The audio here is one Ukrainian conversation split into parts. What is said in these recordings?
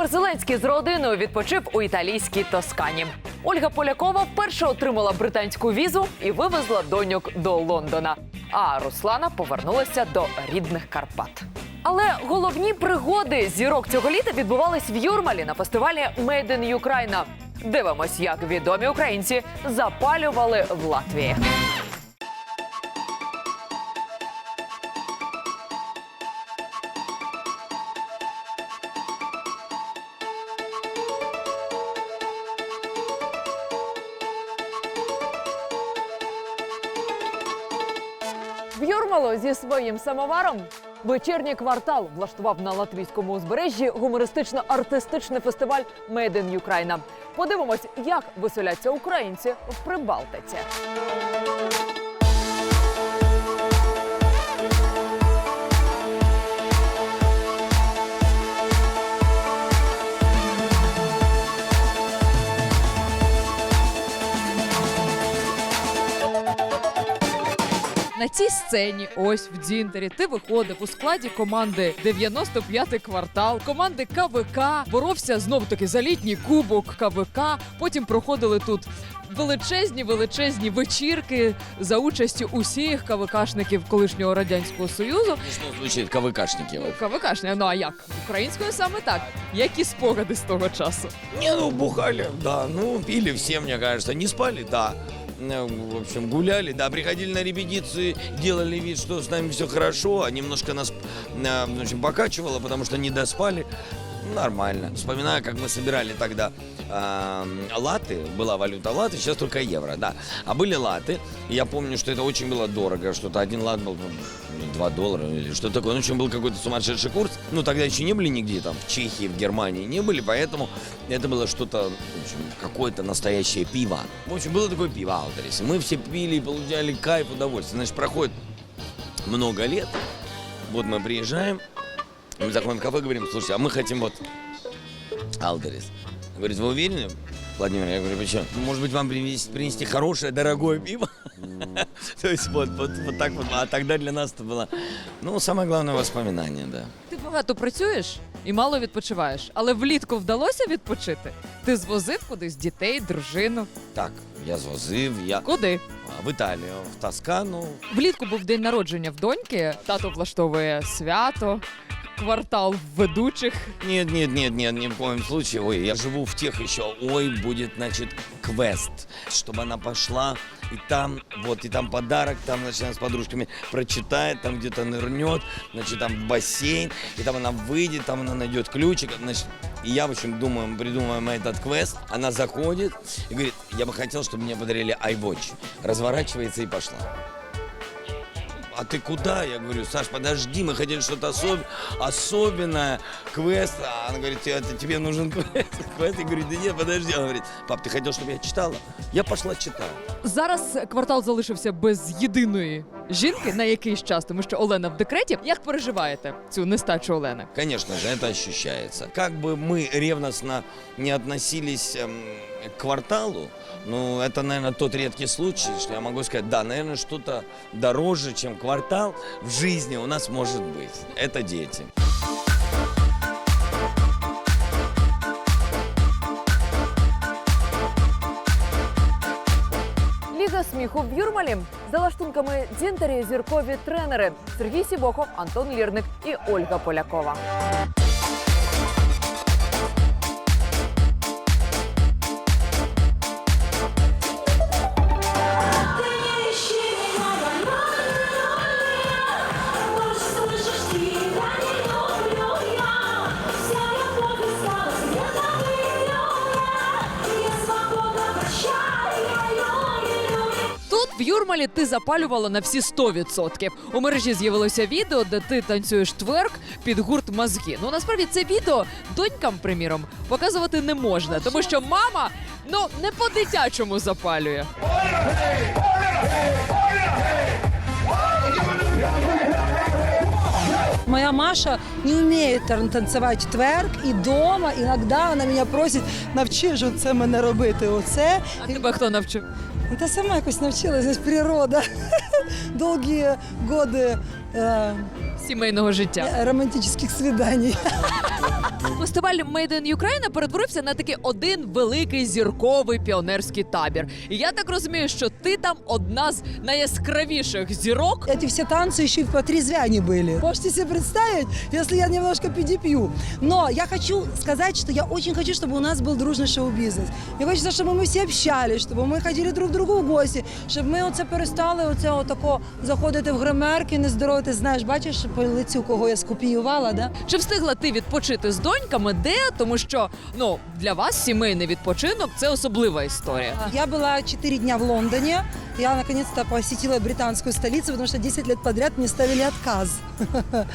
Володимир Зеленський з родиною відпочив у італійській Тоскані. Ольга Полякова вперше отримала британську візу і вивезла доньок до Лондона. А Руслана повернулася до рідних Карпат. Але головні пригоди зірок цього літа відбувались в Юрмалі на фестивалі Made in Ukraine. Дивимось, як відомі українці запалювали в Латвії. Зі своїм самоваром вечірній квартал влаштував на латвійському узбережжі гумористично-артистичний фестиваль Made in Ukraine. Подивимось, як веселяться українці в Прибалтиці. На цій сцені, ось в Дзінтері, ти виходив у складі команди 95-й квартал, команди КВК, боровся знов таки за літній кубок КВК. Потім проходили тут величезні величезні вечірки за участю усіх КВКшників колишнього радянського союзу. Смешно звучит КВКшники. вот. Ну а як? Українською саме так. Які спогади з того часу? Не, ну бухали, да, ну пили все, мне кажется, не спали, да. Ну, В общем, гуляли, да, приходили на репетиции, делали вид, что с нами все хорошо, а немножко нас э, в общем, покачивало, потому что не доспали. Нормально. Вспоминаю, как мы собирали тогда э, латы, была валюта латы, сейчас только евро, да. А были латы, я помню, что это очень было дорого, что-то один лат был ну, 2 доллара или что такое. Ну, в общем, был какой-то сумасшедший курс. Ну, тогда еще не были нигде, там, в Чехии, в Германии не были, поэтому это было что-то, какое-то настоящее пиво. В общем, было такое пиво Алтерис. Мы все пили и получали кайф, удовольствие. Значит, проходит много лет, вот мы приезжаем, мы заходим в кафе, говорим, слушайте, а мы хотим вот Алдерис. Говорит, вы уверены, Владимир? Я говорю, почему? «Ну, Может быть, вам принести, принести хорошее, дорогое пиво? То есть вот, вот, вот так вот. А тогда для нас это было, ну, самое главное воспоминание, да. Ти багато працюєш і мало відпочиваєш, але влітку вдалося відпочити. Ти звозив кудись дітей, дружину. Так, я звозив, я Куди? а, в Італію, в Тоскану. Влітку був день народження в доньки. Тато влаштовує свято, Квартал ведучих. Нет, нет, нет, нет, ни в коем случае. Ой, я живу в тех еще. Ой, будет, значит, квест, чтобы она пошла и там, вот, и там подарок, там, значит, она с подружками прочитает, там где-то нырнет, значит, там в бассейн, и там она выйдет, там она найдет ключик, значит, и я, в общем, думаю, мы придумаем этот квест. Она заходит и говорит, я бы хотел, чтобы мне подарили iWatch. Разворачивается и пошла. А ты куда? Я говорю, Саш, подожди, мы хотели что-то особ- особенное, квест. А она говорит, это тебе нужен квест. квест. Я говорю, да нет, подожди. Она говорит, пап, ты хотел, чтобы я читала? Я пошла читать. Зараз квартал залишився без єдиної жінки на якийсь час, тому що Олена в декреті. Як переживаєте цю нестачу Олени? Конечно же, это ощущается. Как бы мы ревностно не относились эм, к кварталу, ну, это, наверное, тот редкий случай, что я могу сказать, да, наверное, что-то дороже, чем квартал в жизни у нас может быть. Это дети. Сміху в Юрмалі за лаштунками дзінтері зіркові тренери Сергій Сібохов, Антон Лірник і Ольга Полякова. Юрмалі ти запалювала на всі 100%. У мережі з'явилося відео, де ти танцюєш тверк під гурт мозги. Ну насправді це відео донькам, приміром, показувати не можна, тому що мама ну не по-дитячому запалює. Моя Маша не умеет тан- танцевать тверк, і дома іногда вона мене просить, навчи ж це мене робити. Оце. А тебе хто навчив? І Та сама якось навчилась, здесь природа. Довгі е, Сімейного життя. романтичних свиданий. фестиваль Made in Ukraine перетворився на такий один великий зірковий піонерський табір. І я так розумію, що ти там одна з найяскравіших зірок. Эти все танцы еще и в потрезвяне были. Можете себе представить, если я немножко перепью. Но я хочу сказать, что я очень хочу, чтобы у нас был дружный шоу-бизнес. Мне хочется, чтобы мы всі общались, щоб ми ходили друг к другу в гості, щоб ми оце перестали оце отако заходити в гримерки, не здоровити. Знаєш, бачиш по лицю, кого я скопіювала, да? Чи встигла ти відпочити з доньками? Де? Тому що ну для вас сімейний відпочинок це особлива історія. Я була 4 дня в Лондоне. Я наконец-то посетила британскую столицу, потому что 10 лет подряд мне ставили отказ.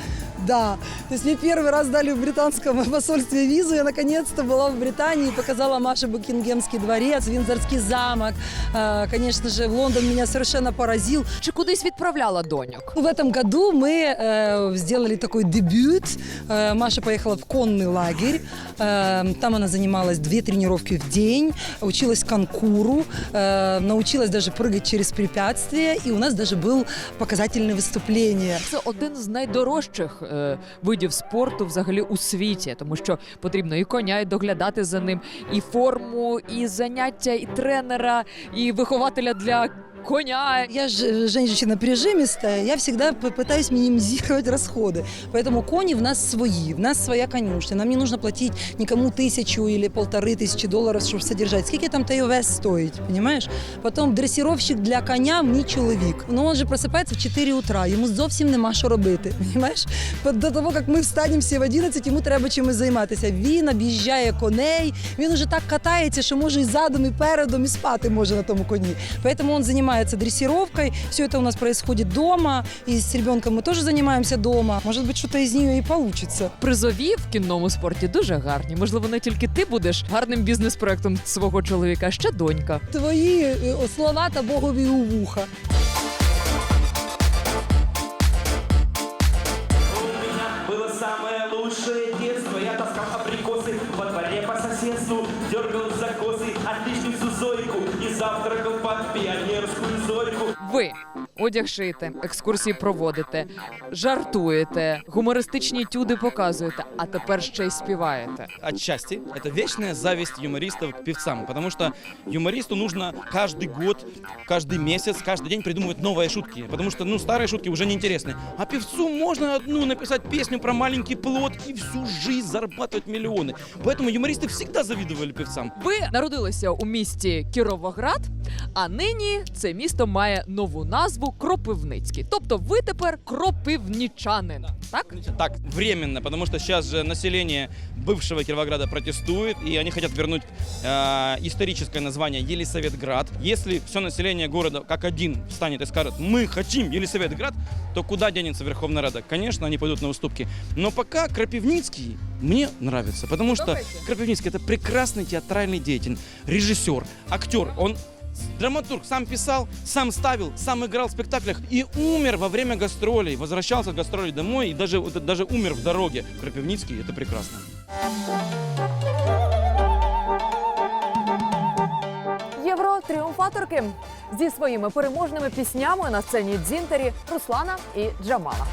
Да, то есть мне первый раз дали в британском посольстве визу. Я наконец-то была в Британии и показала Маше Букингемский дворец, Виндзорский замок. А, Конечно же, Лондон меня совершенно поразил. Чи кудись відправляла доньок? В этом году мы э, сделали такой дебют. Э, Маша поехала в конный лагерь. Э, там она занималась две тренировки в день, училась конкуру, научилась даже прыгать через препятствия. И у нас даже был показательное выступление. Це один з найдорожчих е, видів спорту взагалі у світі, тому що потрібно і коня, і доглядати за ним, і форму, і заняття, і тренера, і вихователя для коня. Я же женщина прижимистая, я всегда п- пытаюсь минимизировать расходы. Поэтому кони в нас свои, в нас своя конюшня. Нам не нужно платить никому тысячу или полторы тысячи долларов, чтобы содержать. Сколько там той вес стоит, понимаешь? Потом дрессировщик для коня мені чоловік. Ну он же просипається в 4 утра, йому зовсім нема що робити, понимаешь? До того, як ми встанемо всі в 11, йому треба чимось займатися. Він об'їжджає коней, він уже так катається, що може і задом, і передом, і спати може на тому коні. Поэтому он занимается дрессировкой. Все это у нас происходит дома. И с ребенком мы тоже занимаемся дома. Может быть, что-то из нее и получится. Призові в кінному спорті дуже гарні. Можливо, не тільки ти будеш гарним бізнес-проектом свого чоловіка, а ще донька. Твої е, слова та Богові у вуха. Зорьку Ви одяг шиєте, екскурсії проводите, жартуєте, гумористичні тюди показуєте, а тепер ще й співаєте. отчасти это вечная зависть юмористов к певцам, потому что юмористу нужно каждый год, каждый месяц, каждый день придумывать новые шутки, потому что, ну, старые шутки уже неинтересны. А певцу можно одну написать песню про маленький плод и всю жизнь зарабатывать миллионы. Поэтому юмористы всегда завидовали певцам. Ви народилися у місті Кіровоград, а нині це місто має нову назву Кропивницький. Тобто ви тепер кропивнічанин. Так? Так, временно, потому что сейчас же население бывшего Кировограда протестует, и они хотят вернуть э, историческое название Елисаветград. Если все население города как один встанет и скажет «Мы хотим Елисаветград», то куда денется Верховная Рада? Конечно, они пойдут на уступки. Но пока Крапивницкий мне нравится, потому что Давайте. Крапивницкий это прекрасный театральный деятель, режиссер, актер. Он драматург, сам писал, сам ставил, сам играл в спектаклях и умер во время гастролей. Возвращался с гастролей домой и даже, даже умер в дороге. Крапивницкий это прекрасно. Євро тріумфаторки зі своїми переможними піснями на сцені Дзінтері Руслана і Джамала.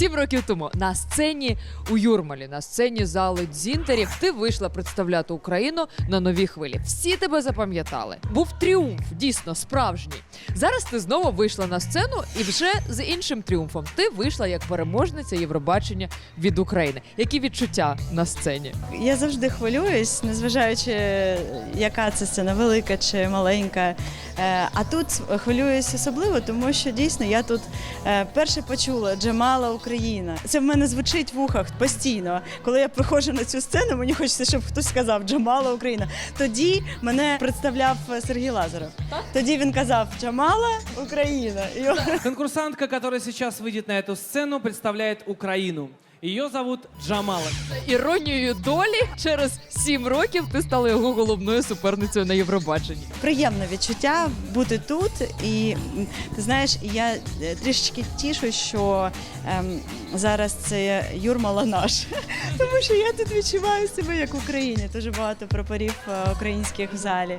Сім років тому на сцені у Юрмалі, на сцені зали Дзінтері, ти вийшла представляти Україну на новій хвилі. Всі тебе запам'ятали. Був тріумф, дійсно справжній. Зараз ти знову вийшла на сцену і вже з іншим тріумфом. Ти вийшла як переможниця Євробачення від України. Які відчуття на сцені? Я завжди хвилююсь, незважаючи, яка це сцена, велика чи маленька. Е, А тут хвилююсь особливо, тому що дійсно я тут е, перше почула Джамала Україна. Це в мене звучить в ухах постійно. Коли я приходжу на цю сцену, мені хочеться, щоб хтось сказав Джамала Україна. Тоді мене представляв Сергій Лазаров. Тоді він казав Джамала Україна. Конкурсантка, которая сейчас выйдет на эту сцену, представляет Украину. Ее зовут Джамала. Іронією долі через сім років ти стала його головною суперницею на Євробаченні. Приємне відчуття бути тут, і м, ти знаєш, я е, трішечки тішу, що ем, зараз це Юрмала наш, тому що я тут відчуваю себе як в Україні. Дуже багато прапорів е, українських в залі.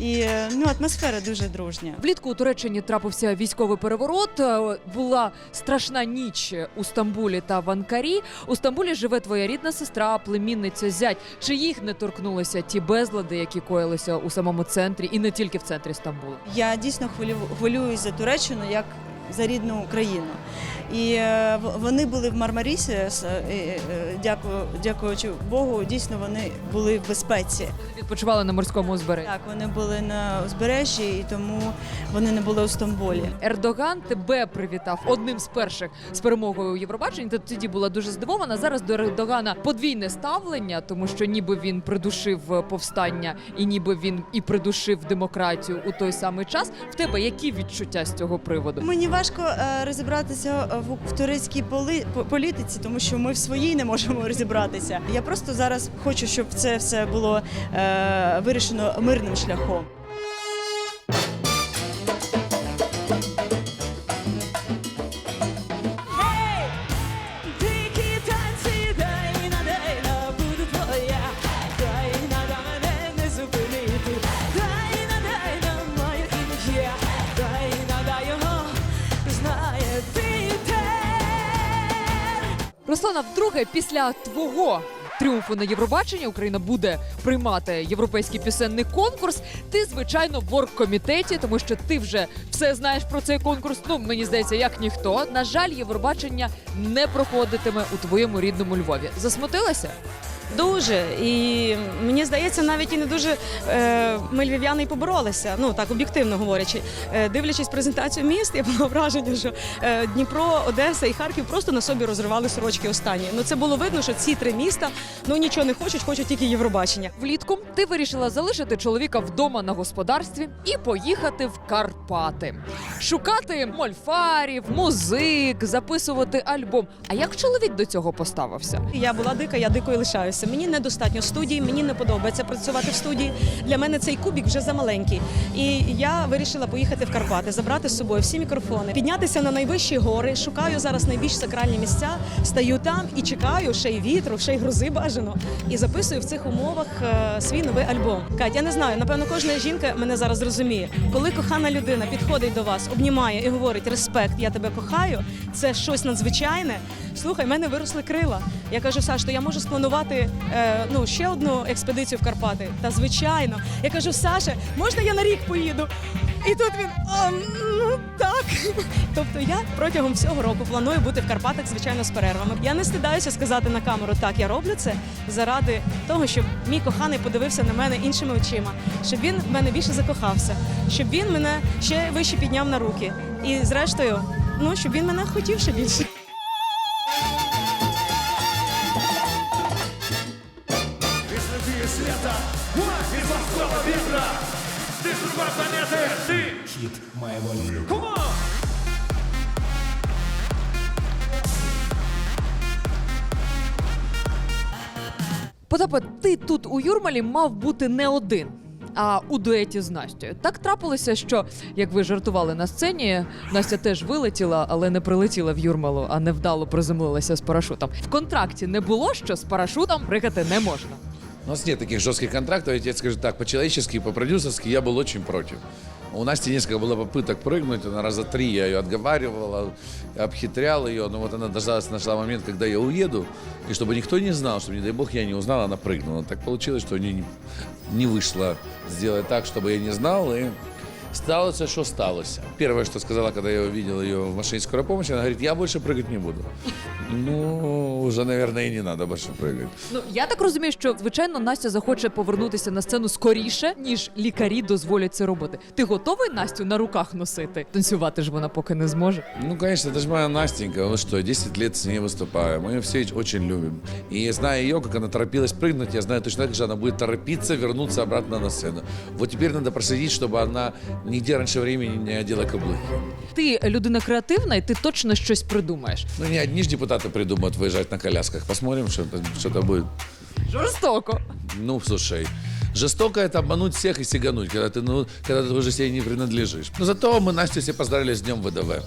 І е, ну, атмосфера дуже дружня. Влітку у Туреччині трапився військовий переворот. е, Була страшна ніч у Стамбулі та в Анкарі. У Стамбулі живе твоя рідна сестра, племінниця, зять. Чи їх не торкнулися ті безлади, які коїлися у самому центрі, і не тільки в центрі Стамбулу? Я дійсно хвилю, хвилююсь за Туреччину як за рідну Україну. І е, вони були в Мармарісі, е, е, дякую, дякуючи Богу, дійсно вони були в безпеці. Відпочивали на морському узбережжі. Так, вони були на узбережжі, і тому вони не були у Стамбулі. Ердоган тебе привітав одним з перших з перемогою у Євробаченні. Ти тоді була дуже здивована. Зараз до Ердогана подвійне ставлення, тому що ніби він придушив повстання, і ніби він і придушив демократію у той самий час. В тебе які відчуття з цього приводу? Мені важко розібратися в, турецькій політиці, тому що ми в своїй не можемо розібратися. Я просто зараз хочу, щоб це все було е, вирішено мирним шляхом. Руслана, вдруге, після твого тріумфу на Євробаченні Україна буде приймати європейський пісенний конкурс. Ти, звичайно, в оргкомітеті, тому що ти вже все знаєш про цей конкурс. Ну мені здається, як ніхто. На жаль, Євробачення не проходитиме у твоєму рідному Львові. Засмутилася? Дуже і мені здається, навіть і не дуже е, ми львів'яни і поборолися. Ну так об'єктивно говорячи, е, дивлячись презентацію міст, я була враження, що е, Дніпро, Одеса і Харків просто на собі розривали сорочки останні. Ну це було видно, що ці три міста ну нічого не хочуть, хочуть тільки Євробачення. Влітку ти вирішила залишити чоловіка вдома на господарстві і поїхати в Карпати, шукати мольфарів, музик, записувати альбом. А як чоловік до цього поставився? Я була дика, я дикою лишаюся. Мені недостатньо студії, мені не подобається працювати в студії. Для мене цей кубік вже замаленький. І я вирішила поїхати в Карпати, забрати з собою всі мікрофони, піднятися на найвищі гори. Шукаю зараз найбільш сакральні місця, стаю там і чекаю ще й вітру, ще й грози бажано. І записую в цих умовах е, свій новий альбом. Кать, я не знаю, напевно, кожна жінка мене зараз зрозуміє. Коли кохана людина підходить до вас, обнімає і говорить респект, я тебе кохаю. Це щось надзвичайне. Слухай, в мене виросли крила. Я кажу, Саш, то я можу спланувати е, ну ще одну експедицію в Карпати. Та звичайно. Я кажу, Саша, можна я на рік поїду? І тут він «А, ну так. Тобто я протягом всього року планую бути в Карпатах, звичайно, з перервами. Я не стидаюся сказати на камеру, так я роблю це заради того, щоб мій коханий подивився на мене іншими очима, щоб він в мене більше закохався, щоб він мене ще вище підняв на руки. І зрештою, ну щоб він мене хотів ще більше. Потапе, ти тут у Юрмалі мав бути не один. А у дуеті з Настю так трапилося, що як ви жартували на сцені, Настя теж вилетіла, але не прилетіла в Юрмалу, а невдало приземлилася з парашутом. В контракті не було, що з парашутом пригати не можна. У нас нет таких жестких контрактов, я тебе скажу так, по-человечески, по-продюсерски я был очень против. У Насти несколько было попыток прыгнуть, она раза три я ее отговаривала, обхитрял ее, но вот она дождалась, нашла момент, когда я уеду, и чтобы никто не знал, чтобы, не дай бог, я не узнал, она прыгнула. Так получилось, что у нее не, не вышло сделать так, чтобы я не знал, и сталося, что сталося. Первое, что сказала, когда я увидел ее в машине скорой помощи, она говорит, я больше прыгать не буду. Ну, уже, наверное, и не надо больше прыгать. Ну я так розумію, що звичайно Настя захоче повернутися на сцену скоріше, ніж лікарі дозволять це робити. Ти готовий Настю на руках носити? Танцювати ж вона поки не зможе. Ну, конечно, это же моя Настенька. Ну что, 10 лет с ней выступаю. Мы ее все очень любим. И зная ее, как она торопилась прыгнуть, я знаю точно так же, она будет торопиться вернуться обратно на сцену. Вот теперь надо проследить, чтобы она нигде раньше времени не одела каблуки. Ти людина креативна, і ти точно щось придумаєш. Ну, не одни ж депутаты придумают выезжать на колясках. Посмотрим, что что-то будет. Жорстоко. Ну, слушай, жестоко это обмануть всех и сигануть, когда ты, ну, когда ты уже себе не принадлежишь. Но зато мы Настю все поздравили с Днем ВДВ.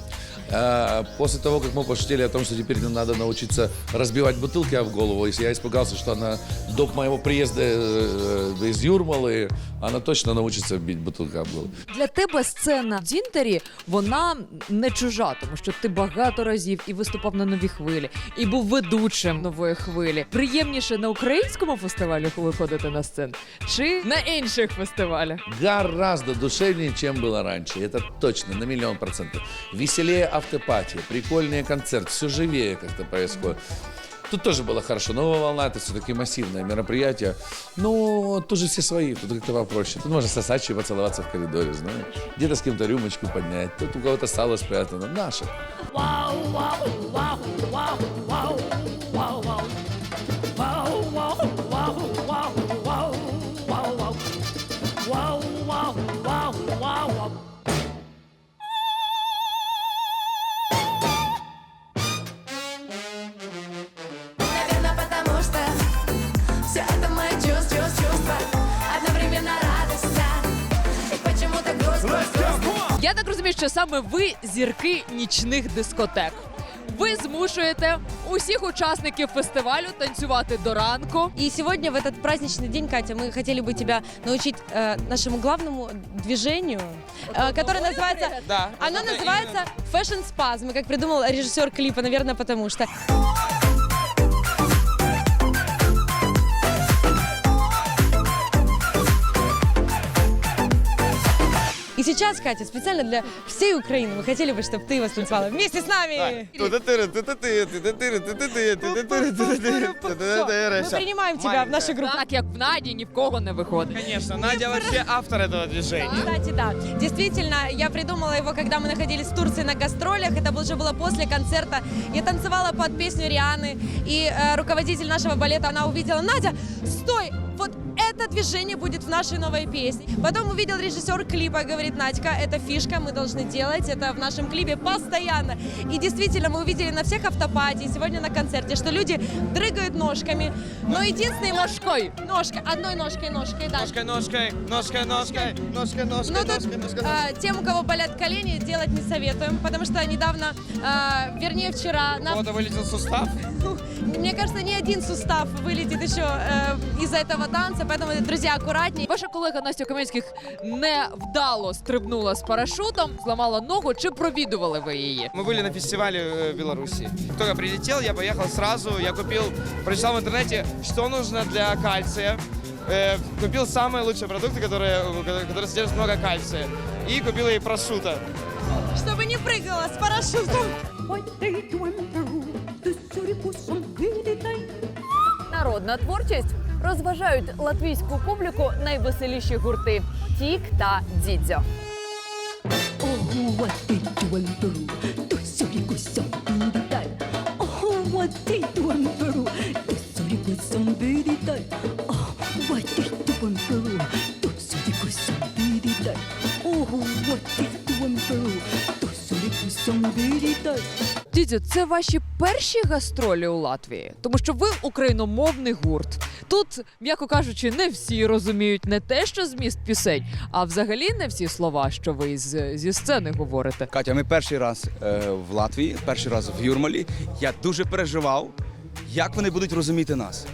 А, после того, как мы пошутили о том, что теперь нам надо научиться разбивать бутылки об голову, если я испугался, что она до моего приезда э, из Юрмалы, она точно научится бить бутылки об голову. Для тебе сцена в Дінтері вона не чужа, тому що ти багато разів і виступав на новій хвилі, і був ведучим нової хвилі. Приємніше на українському фестивалі виходити на сцену Чи на інших фестивалях? Гораздо душевнее, чем было раньше. Это точно, на миллион процентов. Веселее автопатия, прикольнее концерт, все живее как-то происходит. Тут тоже было хорошо. Новая волна это все-таки массивное мероприятие. Но тут же все свои, тут как-то попроще. Тут можно сосать и поцеловаться в коридоре, знаешь. Где-то с кем-то рюмочку поднять. Тут у кого-то сало спрятано. Наше. Наверное, що саме ви зірки нічних дискотек. Ви змушуєте усіх учасників фестивалю танцювати до ранку. И сегодня, в этот праздничный день, Катя, мы хотели бы тебя научить э, нашему главному движению, э, которое называется... Да. Оно называется Fashion Spasm, как придумал режиссер клипа, наверное, потому что... сейчас, Катя, специально для всей Украины мы хотели бы, чтобы ты воспевала вместе с нами. Мы принимаем тебя в нашу группу. Так як в Наді ні в кого не виходить. Конечно, Надя вообще автор этого движения. Кстати, да. Действительно, я придумала его, когда мы находились в Турции на гастролях. Это уже было после концерта. Я танцевала под песню Рианы. И э, руководитель нашего балета, она увидела, Надя, стой! Вот это движение будет в нашей новой песне. Потом увидел режиссер клипа, говорит, Надька, это фишка, мы должны делать это в нашем клипе постоянно. И действительно, мы увидели на всех автопатии, сегодня на концерте, что люди дрыгают ножками. Но единственный... Ножкой. Ножкой, одной ножкой, ножкой, да. Ножкой, ножкой, ножкой, ножкой, ножкой, ножкой, Ну, тут ножкой, ножкой, а, тем, у кого болят колени, делать не советуем, потому что недавно, а, вернее вчера, У на- кого-то вылетел сустав. мне кажется, ни один сустав вылетит еще э, из-за этого танца, поэтому, друзья, аккуратнее. Ваша колега Настя Каменських невдало стрибнула з парашутом, зламала ногу. Чи провідували ви її? Мы были на фестивале э, в Беларуси. Только прилетел, я поехал сразу. Я купил, прочитал в интернете, что нужно для кальция. Э, купил самые лучшие продукты, которые, э, которые содержат много кальция. И купил ей прошута. Чтобы не прыгала с парашютом. Народна творчість розважають латвійську публіку найвеселіші гурти Тік та Дідзьо. Дідзю, це ваші перші гастролі у Латвії, тому що ви україномовний гурт. Тут, м'яко кажучи, не всі розуміють не те, що зміст пісень, а взагалі не всі слова, що ви з, зі сцени говорите. Катя, ми перший раз е, в Латвії, перший раз в Юрмалі. Я дуже переживав, як вони будуть розуміти нас.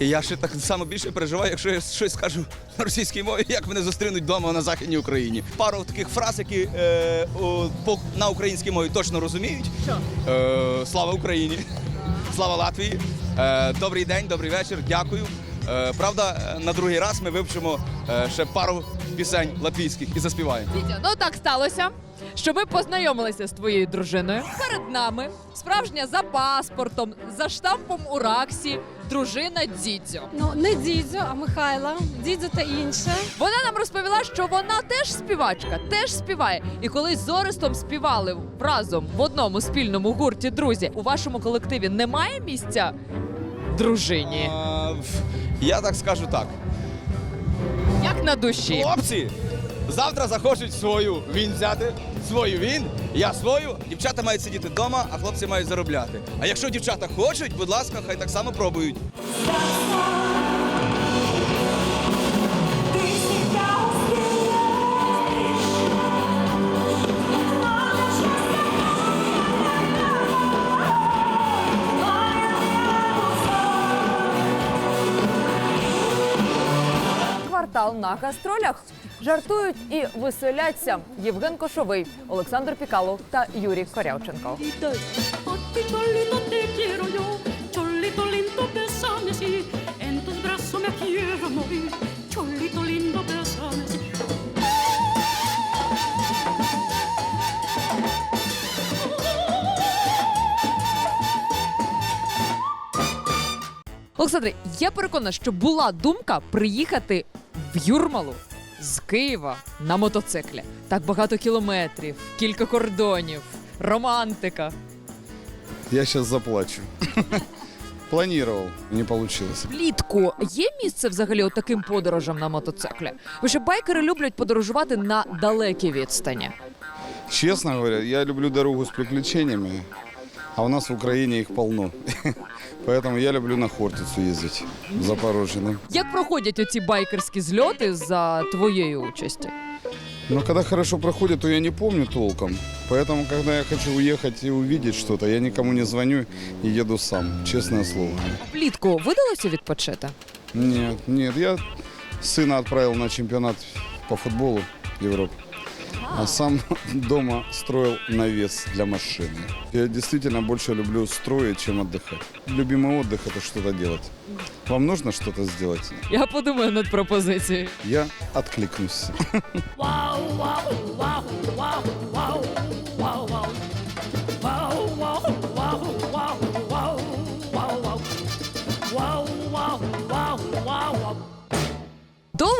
І я ще так само більше переживаю, якщо я щось скажу на російській мові, як мене зустрінуть вдома на Західній Україні. Пару таких фраз, які е, о, по, на українській мові точно розуміють. Е, слава Україні! Слава Латвії! Е, добрий день, добрий вечір, дякую. Е, правда, на другий раз ми вивчимо е, ще пару пісень латвійських і заспіваємо. Дідзю, ну так сталося. Що ми познайомилися з твоєю дружиною. Перед нами справжня за паспортом, за штампом у Раксі, дружина Дідзьо. Ну, не Дідзю, а Михайла. Дідзю та інше. Вона нам розповіла, що вона теж співачка, теж співає. І колись з Орестом співали разом в одному спільному гурті друзі. У вашому колективі немає місця дружині. А, я так скажу так. Як на душі. Хлопці завтра захочуть свою він взяти. свою він, я свою. Дівчата мають сидіти вдома, а хлопці мають заробляти. А якщо дівчата хочуть, будь ласка, хай так само пробують. Квартал на гастролях. Жартують і веселяться Євген Кошовий, Олександр Пікало та Юрій Корявченко. Олександре, я переконана, що була думка приїхати в Юрмалу з Києва на мотоциклі. Так багато кілометрів, кілька кордонів, романтика. Я сейчас заплачу. Планировал, не получилось. Влітку є місце взагалі от таким подорожам на мотоциклі? Бо що байкери люблять подорожувати на далекі відстані. Честно говоря, я люблю дорогу с приключениями, а у нас в Украине их полно. Поэтому я люблю на Хортицу ездить, в Запорожье. да. Як проходять оці байкерські зльоти за твоєї участі? Но когда хорошо проходит, то я не помню толком. Поэтому, когда я хочу уехать и увидеть что-то, я никому не звоню и еду сам, честное слово. Влітку видалося відпочити? Нет, нет, я сына отправил на чемпионат по футболу Европы. А сам дома строил навес для машины. Я действительно больше люблю строить, чем отдыхать. Любимый отдых – это что-то делать. Вам нужно что-то сделать? Я подумаю над пропозицією. Я откликнусь. Wow, wow, wow, wow,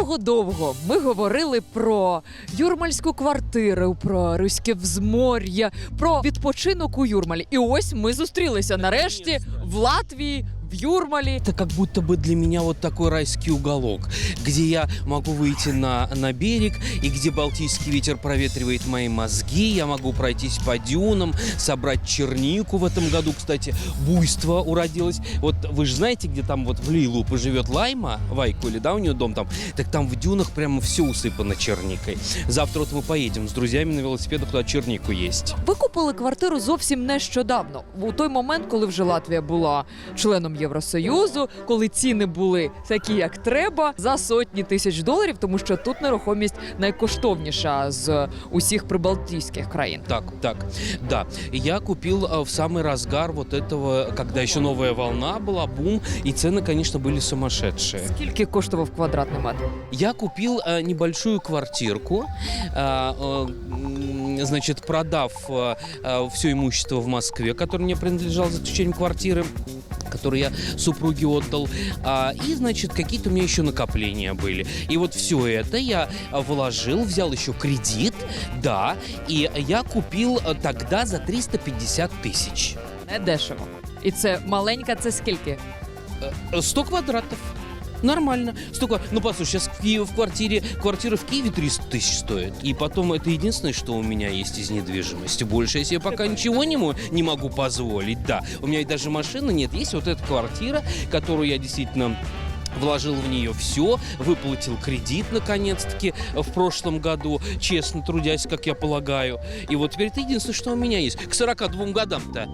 Довго-довго ми говорили про юрмальську квартиру, про руське взмор'я, про відпочинок у Юрмалі. І ось ми зустрілися нарешті в Латвії, в Юрмалі. Это как будто бы для меня вот такой райский уголок, где я могу выйти на, на берег, и где балтийский ветер проветривает мои мозги, я могу пройтись по дюнам, собрать чернику в этом году, кстати, буйство уродилось. Вот вы же знаете, где там вот в Лилу поживет Лайма, Вайку или да, у нее дом там, так там в дюнах прямо все усыпано черникой. Завтра вот мы поедем с друзьями на велосипедах туда чернику есть. Ви купили квартиру зовсім нещодавно, у той момент, коли вже Латвія була членом Євросоюзу, коли ціни були такі, як треба, за сотні тисяч доларів, тому що тут нерухомість найкоштовніша з усіх прибалтійських країн. Так, так, да. Я купил э, в самый разгар вот этого, когда еще новая волна была, бум, и цены, конечно, были сумасшедшие. Скільки коштував квадратний метр? Я купил э, небольшую квартирку, э, э, м, значит, продав все имущество в Москве, которое мне принадлежало за исключением квартиры, которую я супруге отдал, а, и, значит, какие-то у меня еще накопления были. И вот все это я а, вложил, взял еще кредит, да, и я купил э, тогда за 350 тысяч. Не дешево. І це маленька, це скільки? Э, 100 квадратов. Нормально. Столько. Ну, послушай, сейчас в, Киеве, в квартире, квартира в Киеве 300 тысяч стоит. И потом это единственное, что у меня есть из недвижимости. Больше я себе пока ничего не, не могу позволить. Да, у меня и даже машины нет. Есть вот эта квартира, которую я действительно вложил в нее все, выплатил кредит наконец-таки в прошлом году, честно трудясь, как я полагаю. И вот теперь это единственное, что у меня есть. К 42 годам-то.